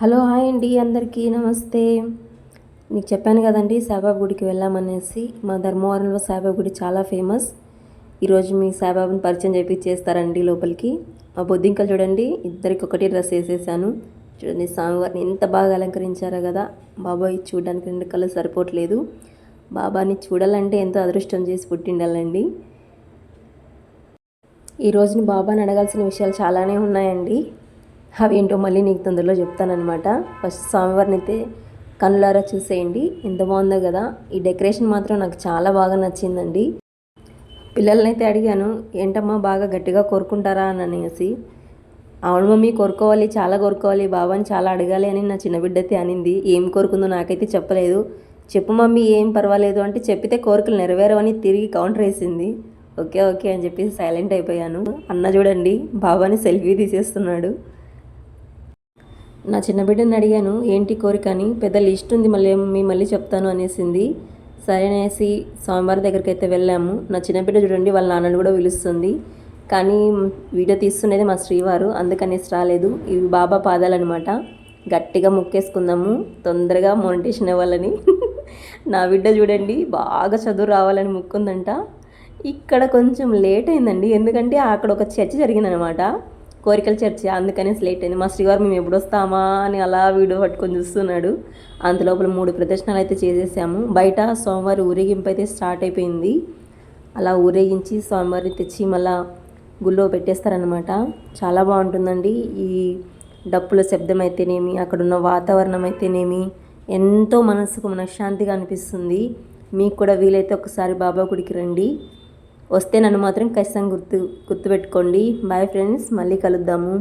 Hello hi అండి అందరికీ నమస్తే. మీకు చెప్పాను కదండి సాయిబాబా గుడికి వెళ్ళామనేసి మా ధర్మవరంలో సాయిబాబా గుడి చాలా ఫేమస్. ఈరోజు మీ సాయిబాబాని పరిచయం చేపిచ్చేస్తారండి లోపలికి. మా బొద్దింకలు చూడండి ఇద్దరికి ఒకటి డ్రెస్ వేసేసాను. చూడండి స్వామివారిని ఎంత బాగా అలంకరించారో కదా. బాబాయ్ చూడడానికి రెండు కళ్ళు సరిపోవట్లేదు. బాబాని చూడాలంటే ఎంతో అదృష్టం చేసి పుట్టిండాలండి. ఈ రోజుని బాబాని అడగాల్సిన విషయాలు చాలానే ఉన్నాయండి. అవి ఏంటో మళ్ళీ నీకు తొందరలో చెప్తానమాట ఫస్ట్ స్వామివారిని అయితే కనులారా చూసేయండి. ఎంత బాగుందో కదా. ఈ డెకరేషన్ మాత్రం నాకు చాలా బాగా నచ్చిందండి. పిల్లల్ని అయితే అడిగాను ఏంటమ్మా బాగా గట్టిగా కోరుకుంటారా? అని అనేసి. అవును మమ్మీ కోరుకోవాలి చాలా కోరుకోవాలి బాబాని చాలా అడగాలి అని నా చిన్న బిడ్డ అయితే అనింది. ఏం కోరుకుందో నాకైతే చెప్పలేదు. చెప్పు మమ్మీ ఏం పర్వాలేదు అంటే చెప్పితే కోరికలు నెరవేరవని తిరిగి కౌంటర్ వేసింది. ఓకే ఓకే అని చెప్పేసి సైలెంట్ అయిపోయాను. అన్న చూడండి బాబాని సెల్ఫీ తీసేస్తున్నాడు. నా చిన్న బిడ్డని అడిగాను ఏంటి కోరిక? అని. పెద్ద లిస్ట్ ఉంది మళ్ళీ మీ మళ్ళీ చెప్తాను అనేసింది. సరే అనేసి స్వామివారి దగ్గరికి అయితే వెళ్ళాము. నా చిన్న బిడ్డ చూడండి వాళ్ళ నాన్నని కూడా పిలుస్తుంది. కానీ వీడియో తీస్తున్నది మా శ్రీవారు అందుకనేసి రాలేదు. ఇవి బాబా పాదాలన్నమాట. గట్టిగా ముక్కేసుకుందాము తొందరగా మోనిటేషన్ అవ్వాలని. నా బిడ్డ చూడండి బాగా చదువు రావాలని ముక్కుందంట. ఇక్కడ కొంచెం లేట్ అయిందండి ఎందుకంటే అక్కడ ఒక చర్చ జరిగిందనమాట కోరికల చర్చ. అందుకనే లేట్ అయింది. మా శ్రీవారు మేము ఎప్పుడు వస్తామా? అని అలా వీడియో పట్టుకొని చూస్తున్నాడు. అంతలోపల మూడు ప్రదర్శనలు అయితే చేసేసాము. బయట సోమవారి ఊరేగింపు అయితే స్టార్ట్ అయిపోయింది. అలా ఊరేగించి స్వామివారిని తెచ్చి మళ్ళా గుళ్ళో పెట్టేస్తారనమాట చాలా బాగుంటుందండి. ఈ డప్పుల శబ్దం అయితేనేమి అక్కడున్న వాతావరణం అయితేనేమి ఎంతో మనసుకు మనశ్శాంతిగా అనిపిస్తుంది. మీకు కూడా వీలైతే ఒకసారి బాబా గుడికి రండి. వస్తే నన్ను మాత్రం ఖచ్చితంగా గుర్తు గుర్తుపెట్టుకోండి. బాయ్ ఫ్రెండ్స్ మళ్ళీ కలుద్దాము.